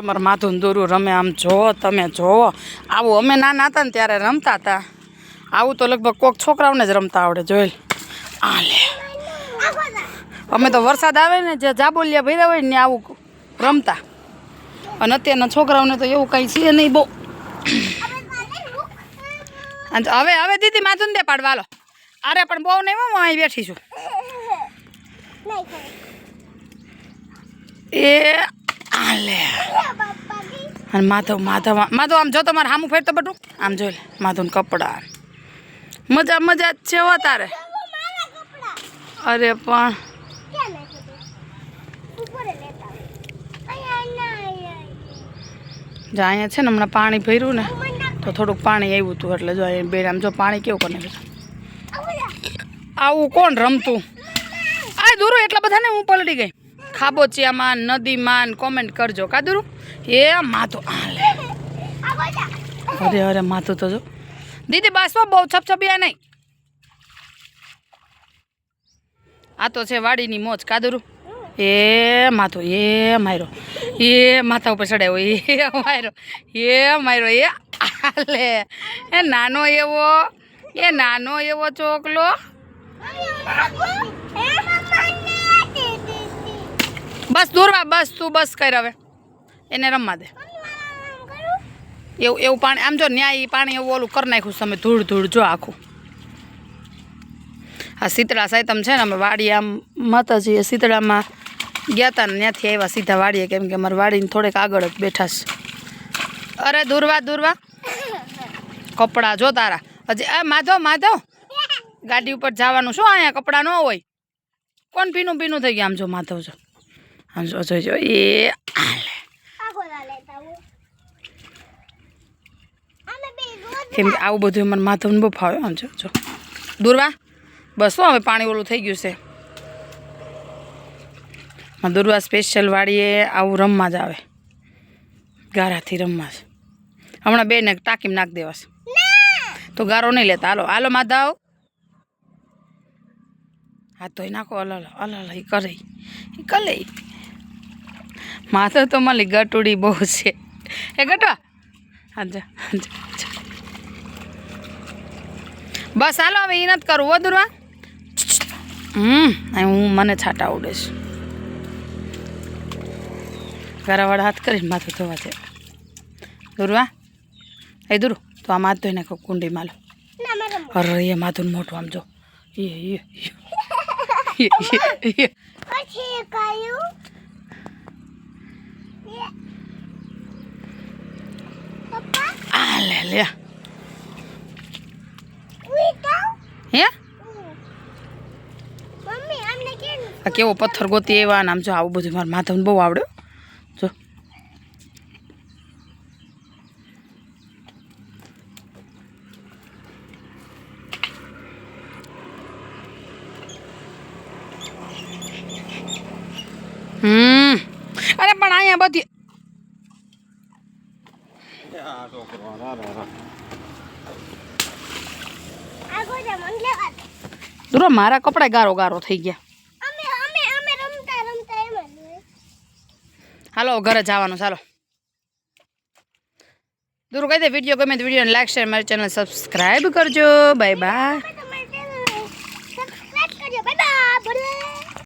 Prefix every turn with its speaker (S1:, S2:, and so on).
S1: અમારા માથું દોરું રમે આમ જોવો તમે જોવો આવું અમે નાના હતા ને ત્યારે રમતા હતા. આવું તો લગભગ કોક છોકરાઓને જ રમતા આવડે જોઈ આ લે. અમે તો વરસાદ આવે ને જે જાબોલિયા ભર્યા હોય ને આવું રમતા. અને અત્યારના છોકરાઓને તો એવું કંઈ છે નહીં બહુ. હવે હવે દીદી માથું ને દે પાડવા હાલો. અરે પણ બહુ નહીં હું અહીં બેઠી છું. એ આ લે. અને માધવ માધવ માધવ, આમ જો તમારે સામું ફેરતો બટું આમ જોઈ લે માધવ કપડાં. મજા મજા જ છે હો તારે. અરે પણ. જો, અહીંયા છે ને હમણાં પાણી ભર્યું ને, તો થોડુંક પાણી આવ્યું હતું એટલે જો અહીંયા બેન આમ જો પાણી કેવું કરે આવું કોણ રમતું? આ દૂરો એટલા બધા ને હું પલટી ગઈ. ખાબોચિયામાં, નદીમાં કોમેન્ટ કરજો. કાદરું એ માથું અરે અરે, માથું તો જો. દીદી બાસમાં બહુ છપછપિયા નહીં. આ તો છે વાડીની મોજ. કાદુરું એ માથું, એ માર્યો એ માથા ઉપર ચડાવ્યો એ માર્યો એ માર્યો એ આલે. એ નાનો એવો. એ નાનો એવો ચોકલો. બસ દૂરવા, બસ તું બસ કર હવે. એને રમવા દે. એવું એવું પાણી, આમ જો ન્યાય પાણી એવું ઓલું કરી નાખ્યું તમે ધૂળ ધૂળ જો આખું. આ શીતળા સાયતમ છે ને, અમે વાડી આમ માતાજી શીતળામાં ગયા હતા ને ત્યાંથી આવ્યા સીધા વાડીએ, કેમ કે અમારે વાડીને થોડેક આગળ જ બેઠા છે. અરે દૂરવા દૂરવા. કપડાં જો તારા. હજી એ માધવ માધવ. ગાડી ઉપર જવાનું શું, અહીંયા કપડાં ન હોય? કોણ ભીનું ભીનું થઈ ગયા આમ જો માધવ જો. આમ જો જો જો એ કેમ કે આવું બધું મને માધવને બહુ ફાવે આમ જો જો. દૂરવા? બસ હવે પાણી ઓલું થઈ ગયું છે. દુર્વા સ્પેશિયલ વાળીએ આવું રમવા જ આવે. ગારાથી રમવા જ. હમણાં બેને ટાંકીમાં નાખ દેવાશે તો ગારો નહીં લેતા. હાલો હાલો માધવ. હા, તોય નાખો. અલ અલ અલ એ કરે એ કરે માથે તો મારી ગટુડી બહુ છે. એ ગટવા હાજા બસ હાલો હવે એ નથી કરવું હો દુર્વા. હમ હું મને છાટા ઉડેશ. છે ગારાવાળા હાથ કરીને માથું ધોવા છે. દુર્વા. એ દુરુ તો આ માથું એને કહું કુંડીમાં લો અરે એ માથું મોટું આમ જો. એ એ એ, એ, એ. આ લે. હે? આ કેવો પથ્થર ગોતી એવા નામ જો આવું બધું મારા માધવને બહુ આવડ્યો જો. હમ. અરે પણ અહીંયા બધી દૂરો મારા કપડા ગારો ગારો થઈ ગયા. હાલો ઘરે જવાનું ચાલો. દૂર કહી દે વીડિયો ગમે તો વિડીયોને લાઈક શેર મારી ચેનલ સબસ્ક્રાઈબ કરજો. Bye bye